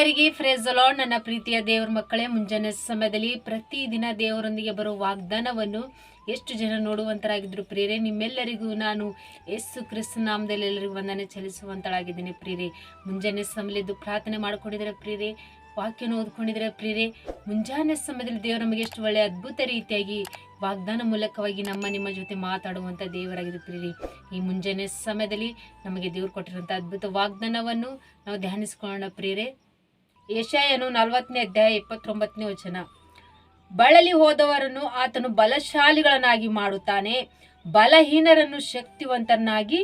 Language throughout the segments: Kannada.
ಎಲ್ಲರಿಗೆ ಫ್ರೇಸ್ ಲಾರ್ಡ್ ನನ್ನ ಪ್ರೀತಿಯ ದೇವರ ಮಕ್ಕಳೇ, ಮುಂಜಾನೆ ಸಮಯದಲ್ಲಿ ಪ್ರತಿದಿನ ದೇವರೊಂದಿಗೆ ಬರುವ ವಾಗ್ದಾನವನ್ನು ಎಷ್ಟು ಜನ ನೋಡುವಂತರಾಗಿದ್ರು ಪ್ರಿಯರೇ, ನಿಮ್ಮೆಲ್ಲರಿಗೂ ನಾನು ಯೇಸು ಕ್ರಿಸ್ತ ನಾಮದಲ್ಲಿ ಎಲ್ಲರಿಗೂ ವಂದನೆ ಚಲಿಸುವಂತಳಾಗಿದ್ದೀನಿ ಪ್ರಿಯರೇ. ಮುಂಜಾನೆ ಸಮಯದ್ದು ಪ್ರಾರ್ಥನೆ ಮಾಡಿಕೊಂಡಿದ್ರೆ ಪ್ರಿಯರೇ? ವಾಕ್ಯನ ಓದ್ಕೊಂಡಿದ್ರೆ ಪ್ರಿಯರೇ? ಮುಂಜಾನೆ ಸಮಯದಲ್ಲಿ ದೇವರು ನಮಗೆ ಎಷ್ಟು ಒಳ್ಳೆಯ ಅದ್ಭುತ ರೀತಿಯಾಗಿ ವಾಗ್ದಾನ ಮೂಲಕವಾಗಿ ನಮ್ಮ, ನಿಮ್ಮ ಜೊತೆ ಮಾತಾಡುವಂಥ ಪ್ರೀರೆ ಈ ಮುಂಜಾನೆ ಸಮಯದಲ್ಲಿ ನಮಗೆ ದೇವರು ಕೊಟ್ಟಿರುವಂಥ ಅದ್ಭುತ ವಾಗ್ದಾನವನ್ನು ನಾವು ಧ್ಯಾನಿಸ್ಕೊಳ್ಳೋಣ ಪ್ರಿಯರೇ. ಯಶಾಯನು ನಲವತ್ತನೇ ಅಧ್ಯಾಯ ಇಪ್ಪತ್ತೊಂಬತ್ತನೇ ವಚನ. ಬಳಲಿ ಹೋದವರನ್ನು ಆತನು ಬಲಶಾಲಿಗಳನ್ನಾಗಿ ಮಾಡುತ್ತಾನೆ, ಬಲಹೀನರನ್ನು ಶಕ್ತಿವಂತನಾಗಿ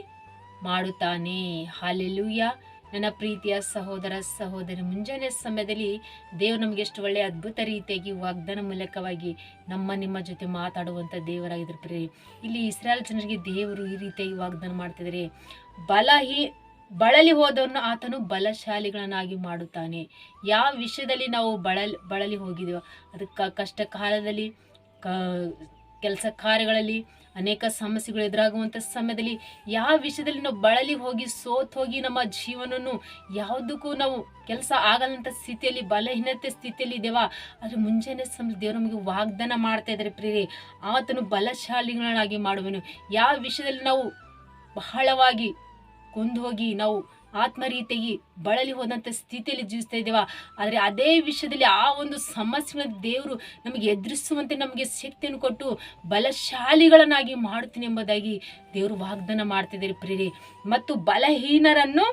ಮಾಡುತ್ತಾನೆ. ಹಾಲೆಲುಯ್ಯ ನನ್ನ ಪ್ರೀತಿಯ ಸಹೋದರ ಸಹೋದರಿ, ಮುಂಜಾನೆ ಸಮಯದಲ್ಲಿ ದೇವರು ನಮಗೆ ಎಷ್ಟು ಒಳ್ಳೆಯ ಅದ್ಭುತ ರೀತಿಯಾಗಿ ವಾಗ್ದಾನ ಮೂಲಕವಾಗಿ ನಮ್ಮ ನಿಮ್ಮ ಜೊತೆ ಮಾತಾಡುವಂಥ ದೇವರಾಗಿದ್ದರು ಇಲ್ಲಿ ಇಸ್ರಾಯೇಲ್ ಜನರಿಗೆ ದೇವರು ಈ ರೀತಿಯಾಗಿ ವಾಗ್ದಾನ ಮಾಡ್ತಿದ್ದಾರೆ. ಬಲಹೀ ಬಳಲಿ ಹೋದವನ್ನು ಆತನು ಬಲಶಾಲಿಗಳನ್ನಾಗಿ ಮಾಡುತ್ತಾನೆ. ಯಾವ ವಿಷಯದಲ್ಲಿ ನಾವು ಬಳಲ್, ಬಳಲಿ ಹೋಗಿದೆವೋ ಅದಕ್ಕೆ ಕಷ್ಟ ಕಾಲದಲ್ಲಿ, ಕ, ಕೆಲಸ ಕಾರ್ಯಗಳಲ್ಲಿ, ಅನೇಕ ಸಮಸ್ಯೆಗಳು ಎದುರಾಗುವಂಥ ಸಮಯದಲ್ಲಿ, ಯಾವ ವಿಷಯದಲ್ಲಿ ನಾವು ಬಳಲಿ ಹೋಗಿ ಸೋತ್ ಹೋಗಿ ನಮ್ಮ ಜೀವನವನ್ನು ಯಾವುದಕ್ಕೂ ನಾವು ಕೆಲಸ ಆಗಲ್ಲಂಥ ಸ್ಥಿತಿಯಲ್ಲಿ, ಬಲಹೀನತೆ ಸ್ಥಿತಿಯಲ್ಲಿ ಇದ್ದೇವಾ ಆದರೆ ಮುಂಜಾನೆ ಸಮ, ದೇವರು ನಮಗೆ ವಾಗ್ದಾನ ಮಾಡ್ತಾ ಇದ್ದಾರೆ ಪ್ರೇರಿ ಆತನು ಬಲಶಾಲಿಗಳನ್ನಾಗಿ ಮಾಡುವನು. ಯಾವ ವಿಷಯದಲ್ಲಿ ನಾವು ಬಹಳವಾಗಿ ಕೊಂದು ಹೋಗಿ ನಾವು ಆತ್ಮರೀತಿಯಾಗಿ ಬಳಲಿ ಹೋದಂಥ ಸ್ಥಿತಿಯಲ್ಲಿ ಜೀವಿಸ್ತಾ ಇದ್ದೇವ? ಆದರೆ ಅದೇ ವಿಷಯದಲ್ಲಿ ಆ ಒಂದು ಸಮಸ್ಯೆಗಳ ದೇವರು ನಮಗೆ ಎದುರಿಸುವಂತೆ ನಮಗೆ ಶಕ್ತಿಯನ್ನು ಕೊಟ್ಟು ಬಲಶಾಲಿಗಳನ್ನಾಗಿ ಮಾಡುತ್ತೀನಿ ಎಂಬುದಾಗಿ ದೇವರು ವಾಗ್ದಾನ ಮಾಡ್ತಿದ್ದಾರೆ ಪ್ರೇರಿ ಮತ್ತು ಬಲಹೀನರನ್ನು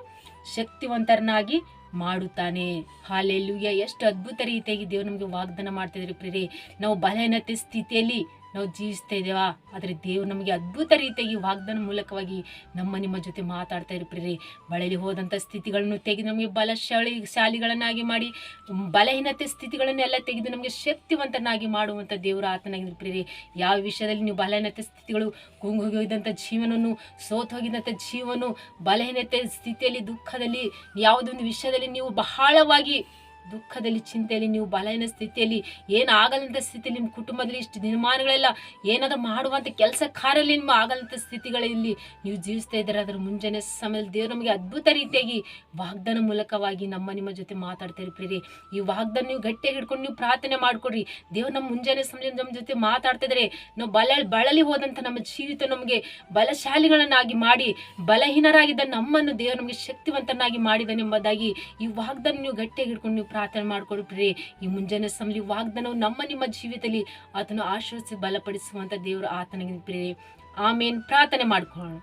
ಶಕ್ತಿವಂತರನ್ನಾಗಿ ಮಾಡುತ್ತಾನೆ. ಹಾಲೆಲ್ಲುಯ್ಯ ಎಷ್ಟು ಅದ್ಭುತ ರೀತಿಯಾಗಿ ದೇವರು ನಮಗೆ ವಾಗ್ದಾನ ಮಾಡ್ತಿದ್ದಾರೆ ಪ್ರೇರಿ ನಾವು ಬಲಹೀನತೆ ಸ್ಥಿತಿಯಲ್ಲಿ ನಾವು ಜೀವಿಸ್ತಾ ಇದ್ದೇವಾ? ಆದರೆ ದೇವರು ನಮಗೆ ಅದ್ಭುತ ರೀತಿಯಾಗಿ ವಾಗ್ದಾನ ಮೂಲಕವಾಗಿ ನಮ್ಮ, ನಿಮ್ಮ ಜೊತೆ ಮಾತಾಡ್ತಾ ಇರು ಪ್ರಿಯರೇ. ಬಳಲಿ ಹೋದಂಥ ಸ್ಥಿತಿಗಳನ್ನು ತೆಗೆದು ನಮಗೆ ಬಲಶಾಲಿ ಶಾಲಿಗಳನ್ನಾಗಿ ಮಾಡಿ, ಬಲಹೀನತೆ ಸ್ಥಿತಿಗಳನ್ನೆಲ್ಲ ತೆಗೆದು ನಮಗೆ ಶಕ್ತಿವಂತನಾಗಿ ಮಾಡುವಂಥ ದೇವರು ಆತನಾಗಿದ್ರು ಪ್ರಿಯರೇ. ಯಾವ ವಿಷಯದಲ್ಲಿ ನೀವು ಬಲಹೀನತೆ ಸ್ಥಿತಿಗಳು, ಕುಂಗು ಹೋಗಿದ್ದಂಥ ಜೀವನವನ್ನು, ಸೋತು ಹೋಗಿದ್ದಂಥ ಜೀವನ ಬಲಹೀನತೆ ಸ್ಥಿತಿಯಲ್ಲಿ, ದುಃಖದಲ್ಲಿ ಯಾವುದೊಂದು ವಿಷಯದಲ್ಲಿ ನೀವು ಬಹಳವಾಗಿ ದುಃಖದಲ್ಲಿ, ಚಿಂತೆಯಲ್ಲಿ, ನೀವು ಬಲಹೀನ ಸ್ಥಿತಿಯಲ್ಲಿ ಏನು ಆಗಲ್ಲಂಥ ಸ್ಥಿತಿಯಲ್ಲಿ ನಿಮ್ಮ ಕುಟುಂಬದಲ್ಲಿ ಇಷ್ಟು ದಿನಮಾನಗಳೆಲ್ಲ ಏನಾದರೂ ಮಾಡುವಂಥ ಕೆಲಸ ಕಾರ್ಯಲ್ಲಿ ನಿಮ್ಮ ಆಗಲಂಥ ಸ್ಥಿತಿಗಳಲ್ಲಿ ನೀವು ಜೀವಿಸ್ತಾ ಇದ್ದಾರೆ ಅದರ ಮುಂಜಾನೆ ಸಮಯದಲ್ಲಿ ದೇವರು ನಮಗೆ ಅದ್ಭುತ ರೀತಿಯಾಗಿ ವಾಗ್ದಾನ ಮೂಲಕವಾಗಿ ನಮ್ಮ, ನಿಮ್ಮ ಜೊತೆ ಮಾತಾಡ್ತಾ ಇರ್ತೀರಿ ಈ ವಾಗ್ದಾನ ನೀವು ಗಟ್ಟಿಯಾಗಿ ಹಿಡ್ಕೊಂಡು ನೀವು ಪ್ರಾರ್ಥನೆ ಮಾಡಿಕೊಡ್ರಿ. ದೇವ್ರು ನಮ್ಮ ಮುಂಜಾನೆ ಸಮಯದಲ್ಲಿ ನಮ್ಮ ಜೊತೆ ಮಾತಾಡ್ತಿದ್ರೆ ನಾವು ಬಲ, ಬಳಲಿ ಹೋದಂಥ ನಮ್ಮ ಜೀವಿತ ನಮಗೆ ಬಲಶಾಲಿಗಳನ್ನಾಗಿ ಮಾಡಿ, ಬಲಹೀನರಾಗಿದ್ದ ನಮ್ಮನ್ನು ದೇವರು ನಮಗೆ ಶಕ್ತಿವಂತನಾಗಿ ಮಾಡಿದನೆಂಬುದಾಗಿ ಈ ವಾಗ್ದಾನ ನೀವು ಗಟ್ಟಿಯಾಗಿ ಹಿಡ್ಕೊಂಡು ನೀವು ಪ್ರಾರ್ಥನೆ ಮಾಡ್ಕೊಡ್ರಿ. ಈ ಮುಂಜಾನೆ ಸಮಯ ವಾಗ್ದಾನವು ನಮ್ಮ ನಿಮ್ಮ ಜೀವಿತದಲ್ಲಿ ಆತನು ಆಶ್ರಯಿಸಿ ಬಲಪಡಿಸುವಂಥ ದೇವರು ಆತನಿಗೆ ಪ್ರೇರಿ ಆಮೇನ್. ಪ್ರಾರ್ಥನೆ ಮಾಡ್ಕೊಳ್ಳೋಣ.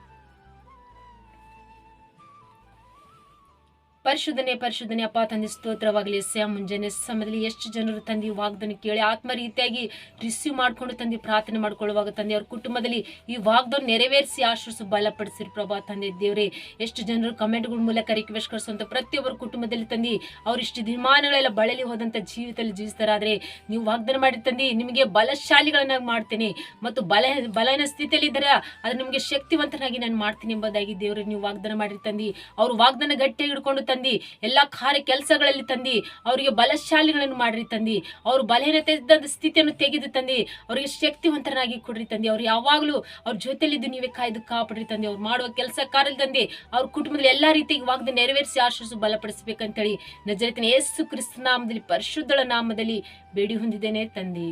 ಪರಿಶುದ್ಧನೆ ಪರಿಶೋಧನೆ ಅಪ್ಪ ತಂದೆ, ಸ್ತೋತ್ರವಾಗಲಿ. ಸ್ಯಾ ಮುಂಜಾನೆ ಸಮಯದಲ್ಲಿ ಎಷ್ಟು ಜನರು ತಂದೆ ವಾಗ್ದಾನ ಕೇಳಿ ಆತ್ಮ ರೀತಿಯಾಗಿ ರಿಸೀವ್ ಮಾಡಿಕೊಂಡು ತಂದೆ ಪ್ರಾರ್ಥನೆ ಮಾಡ್ಕೊಳ್ಳುವಾಗ ತಂದೆ ಅವ್ರ ಕುಟುಂಬದಲ್ಲಿ ಈ ವಾಗ್ದಾನ ನೆರವೇರಿಸಿ ಆಶ್ರಯಿಸಿ ಬಲಪಡಿಸಿರಿ ಪ್ರಭಾ ತಂದೆ ದೇವರೇ. ಎಷ್ಟು ಜನರು ಕಮೆಂಟ್ಗಳ ಮೂಲಕ ರಿಕ್ವೆಸ್ಟ್ ಕಳಿಸುವಂತ ಪ್ರತಿಯೊಬ್ಬರ ಕುಟುಂಬದಲ್ಲಿ ತಂದು ಅವ್ರ ಇಷ್ಟು ದಿನಮಾನಗಳೆಲ್ಲ ಬಳಲಿ ಹೋದಂಥ ಜೀವಿತದಲ್ಲಿ ಜೀವಿಸ್ತಾರಾದ್ರೆ ನೀವು ವಾಗ್ದಾನ ಮಾಡಿ ತಂದು, ನಿಮಗೆ ಬಲಶಾಲಿಗಳನ್ನಾಗಿ ಮಾಡ್ತೇನೆ ಮತ್ತು ಬಲ ಬಲನ ಸ್ಥಿತಿಯಲ್ಲಿ ಇದ್ದಾರೆ ಅದು ನಿಮಗೆ ಶಕ್ತಿವಂತನಾಗಿ ನಾನು ಮಾಡ್ತೀನಿ ಎಂಬುದಾಗಿ ದೇವರು, ನೀವು ವಾಗ್ದಾನ ಮಾಡಿರಿ ತಂದು. ಅವ್ರು ವಾಗ್ದಾನ ಗಟ್ಟಿಯಾಗಿ ಹಿಡ್ಕೊಂಡು ತಂದು ಎಲ್ಲ ಕಾರ್ಯ ಕೆಲಸಗಳಲ್ಲಿ ತಂದಿ, ಅವರಿಗೆ ಬಲಶಾಲಿಗಳನ್ನು ಮಾಡ್ರಿ ತಂದಿ, ಅವ್ರ ಬಲಹೀನತೆ ಸ್ಥಿತಿಯನ್ನು ತೆಗೆದು ತಂದಿ, ಅವರಿಗೆ ಶಕ್ತಿವಂತರನಾಗಿ ಕೊಡ್ರಿ ತಂದಿ, ಅವ್ರು ಯಾವಾಗಲೂ ಅವ್ರ ಜೊತೆಲಿದ್ದು ನೀವೇ ಕಾಯ್ದು ಕಾಪಾಡ್ರಿ ತಂದಿ, ಅವ್ರು ಮಾಡುವ ಕೆಲಸ ಕಾರ್ಯ ತಂದೆ, ಅವ್ರ ಕುಟುಂಬದಲ್ಲಿ ಎಲ್ಲ ರೀತಿಗೆ ವಾಗ್ದ ನೆರವೇರಿಸಿ ಆಶ್ವಾಸ ಬಲಪಡಿಸಬೇಕಂತೇಳಿ ನಜರತಿನ ಯೇಸು ಕ್ರಿಸ್ತ ನಾಮದಲ್ಲಿ, ಪರಿಶುದ್ಧಳ ನಾಮದಲ್ಲಿ ಬೇಡಿ ಹೊಂದಿದ್ದೇನೆ ತಂದಿ.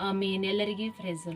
ಆಮೇನ್. ಎಲ್ಲರಿಗೆ ಫ್ರೆಜ್